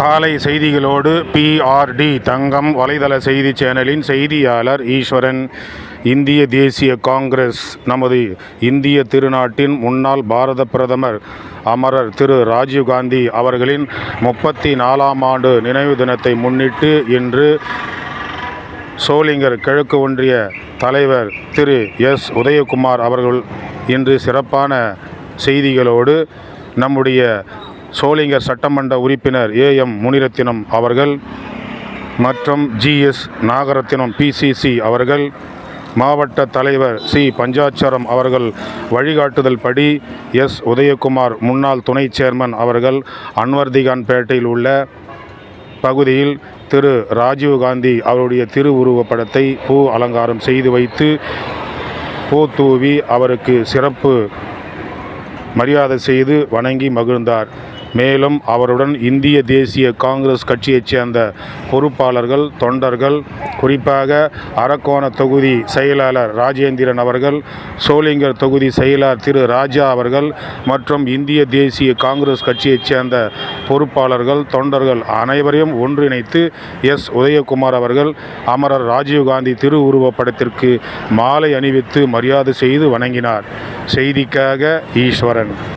காலை செய்திகளோடு பிஆர்டி தங்கம் வலைதள செய்தி சேனலின் செய்தியாளர் ஈஸ்வரன் இந்திய தேசிய காங்கிரஸ் நமது இந்திய திருநாட்டின் முன்னாள் பாரத பிரதமர் அமரர் திரு ராஜீவ்காந்தி அவர்களின் முப்பத்தி நாலாம் ஆண்டு நினைவு தினத்தை முன்னிட்டு இன்று சோளிங்கர் கிழக்கு ஒன்றிய தலைவர் திரு எஸ். உதயகுமார் அவர்கள் இன்று சிறப்பான செய்திகளோடு நம்முடைய சோளிங்கர் சட்டமன்ற உறுப்பினர் ஏ எம் முனிரத்தினம் அவர்கள் மற்றும் ஜிஎஸ் நாகரத்தினம் பிசிசி அவர்கள் மாவட்ட தலைவர் சி பஞ்சாட்சரம் அவர்கள் வழிகாட்டுதல் படி எஸ் உதயகுமார் முன்னாள் துணை சேர்மன் அவர்கள் அன்வர்திகான் பேட்டையில் உள்ள பகுதியில் திரு ராஜீவ்காந்தி அவருடைய திருவுருவப்படத்தை பூ அலங்காரம் செய்து வைத்து பூ தூவி அவருக்கு சிறப்பு மரியாதை செய்து வணங்கி மகிழ்ந்தார். மேலும் அவருடன் இந்திய தேசிய காங்கிரஸ் கட்சியைச் சேர்ந்த பொறுப்பாளர்கள் தொண்டர்கள் குறிப்பாக அரக்கோண தொகுதி செயலாளர் ராஜேந்திரன் அவர்கள் சோளிங்கர் தொகுதி செயலாளர் திரு ராஜா அவர்கள் மற்றும் இந்திய தேசிய காங்கிரஸ் கட்சியைச் சேர்ந்த பொறுப்பாளர்கள் தொண்டர்கள் அனைவரையும் ஒன்றிணைத்து எஸ். உதயகுமார் அவர்கள் அமரர் ராஜீவ்காந்தி திருவுருவப்படத்திற்கு மாலை அணிவித்து மரியாதை செய்து வணங்கினார். செய்திக்காக ஈஸ்வரன்.